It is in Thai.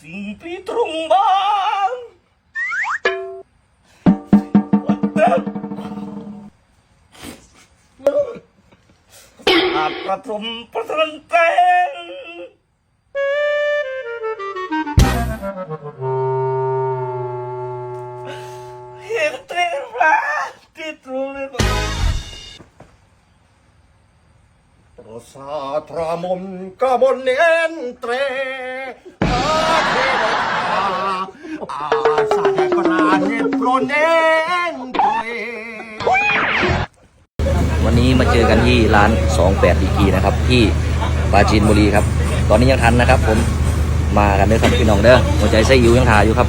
Simple trumbang. Otak. Apa trumpet renteng? Hirtir titulir. Rosa tramon entre วันนี้มาเจอกันที่ร้าน 28ดีกีนะครับ ที่ปราจีนบุรีครับ ตอนนี้ยังทันนะครับ ผมมากันเด้อครับพี่น้องเด้อหัวใจไส้ยิวยังทาอยู่ครับ